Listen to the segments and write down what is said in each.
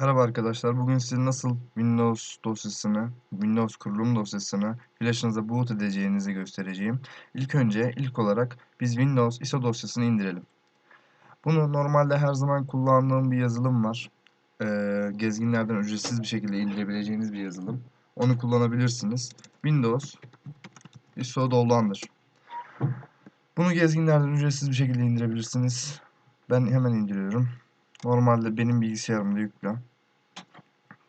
Merhaba arkadaşlar. Bugün size nasıl Windows dosyasını, Windows kurulum dosyasını flaşınıza boot edeceğinizi göstereceğim. İlk önce ilk olarak biz Windows ISO dosyasını indirelim. Bunu normalde her zaman kullandığım bir yazılım var. Ee, gezginlerden ücretsiz bir şekilde indirebileceğiniz bir yazılım. Onu kullanabilirsiniz. Windows ISO dolandır. Bunu gezginlerden ücretsiz bir şekilde indirebilirsiniz. Ben hemen indiriyorum. Normalde benim bilgisayarımda yüklü.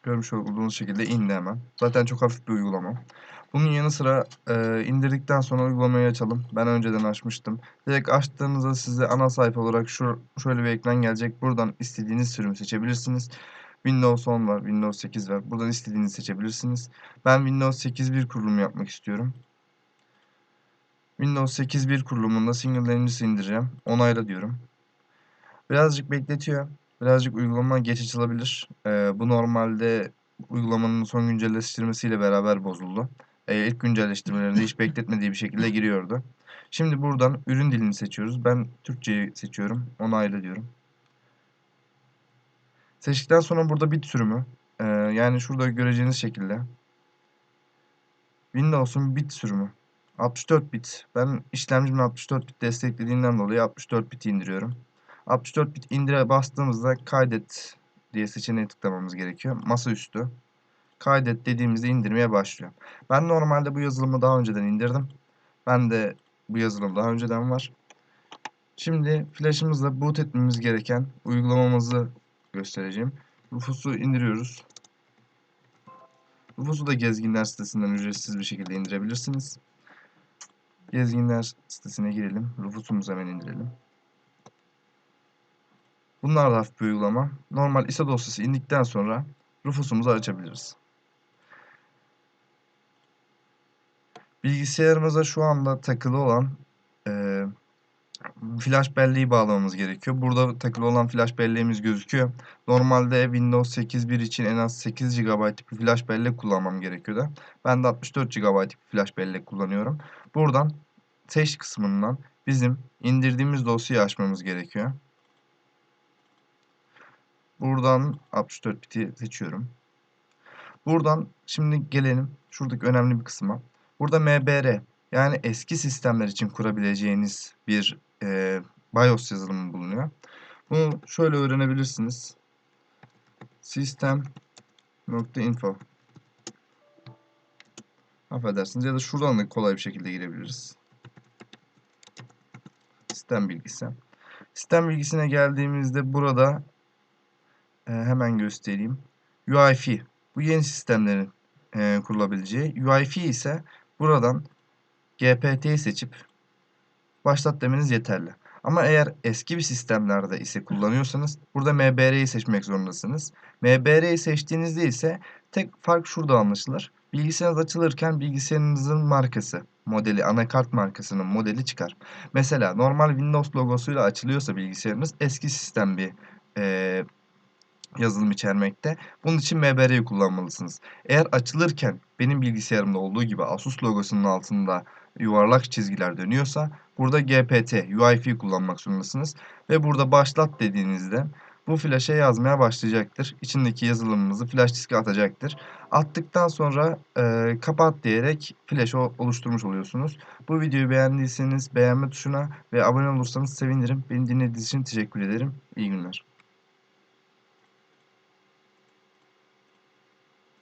Görmüş olduğunuz şekilde indi hemen. Zaten çok hafif bir uygulama. Bunun yanı sıra e, indirdikten sonra uygulamayı açalım. Ben önceden açmıştım. Direkt açtığınızda size ana sayfa olarak şu şöyle bir ekran gelecek. Buradan istediğiniz sürümü seçebilirsiniz. Windows 10 var, Windows 8 var. Buradan istediğinizi seçebilirsiniz. Ben Windows 8.1 kurulumu yapmak istiyorum. Windows 8.1 kurulumunda Single Language'ı indireceğim. Onayla diyorum. Birazcık bekletiyor. Birazcık uygulama geç açılabilir. Ee, bu normalde uygulamanın son güncelleştirmesiyle beraber bozuldu. Ee, ilk güncelleştirmelerinde hiç bekletmediği bir şekilde giriyordu. Şimdi buradan ürün dilini seçiyoruz. Ben Türkçeyi seçiyorum. Onayla diyorum. Seçtikten sonra burada bit sürümü. Ee, yani şurada göreceğiniz şekilde. Windows'un bit sürümü. 64 bit. Ben işlemcimin 64 bit desteklediğinden dolayı 64 bit indiriyorum. 64 bit indire bastığımızda kaydet diye seçeneği tıklamamız gerekiyor. Masaüstü. Kaydet dediğimizde indirmeye başlıyor. Ben normalde bu yazılımı daha önceden indirdim. Ben de bu yazılım daha önceden var. Şimdi flash'ımızla boot etmemiz gereken uygulamamızı göstereceğim. Rufus'u indiriyoruz. Rufus'u da Gezginler sitesinden ücretsiz bir şekilde indirebilirsiniz. Gezginler sitesine girelim. Rufus'umuzu hemen indirelim. Bunlar da hafif bir uygulama. Normal ISO dosyası indikten sonra Rufus'umuzu açabiliriz. Bilgisayarımıza şu anda takılı olan e, flash belleği bağlamamız gerekiyor. Burada takılı olan flash belleğimiz gözüküyor. Normalde Windows 8.1 için en az 8 GB bir flash bellek kullanmam gerekiyordu. Ben de 64 GB bir flash bellek kullanıyorum. Buradan seç kısmından bizim indirdiğimiz dosyayı açmamız gerekiyor. Buradan 64 biti seçiyorum. Buradan şimdi gelelim şuradaki önemli bir kısma. Burada MBR yani eski sistemler için kurabileceğiniz bir e, BIOS yazılımı bulunuyor. Bunu şöyle öğrenebilirsiniz. System.info Affedersiniz ya da şuradan da kolay bir şekilde girebiliriz. Sistem bilgisi. Sistem bilgisine geldiğimizde burada e, hemen göstereyim. UIFI. Bu yeni sistemlerin e, kurulabileceği. UIFI ise buradan GPT'yi seçip başlat demeniz yeterli. Ama eğer eski bir sistemlerde ise kullanıyorsanız burada MBR'yi seçmek zorundasınız. MBR'yi seçtiğinizde ise tek fark şurada anlaşılır. Bilgisayarınız açılırken bilgisayarınızın markası, modeli, anakart markasının modeli çıkar. Mesela normal Windows logosuyla açılıyorsa bilgisayarınız eski sistem bir e, yazılım içermekte. Bunun için MBR'yi kullanmalısınız. Eğer açılırken benim bilgisayarımda olduğu gibi Asus logosunun altında yuvarlak çizgiler dönüyorsa burada GPT, UIFI kullanmak zorundasınız. Ve burada başlat dediğinizde bu flash'e yazmaya başlayacaktır. İçindeki yazılımımızı flash diske atacaktır. Attıktan sonra e, kapat diyerek flash oluşturmuş oluyorsunuz. Bu videoyu beğendiyseniz beğenme tuşuna ve abone olursanız sevinirim. Beni dinlediğiniz için teşekkür ederim. İyi günler.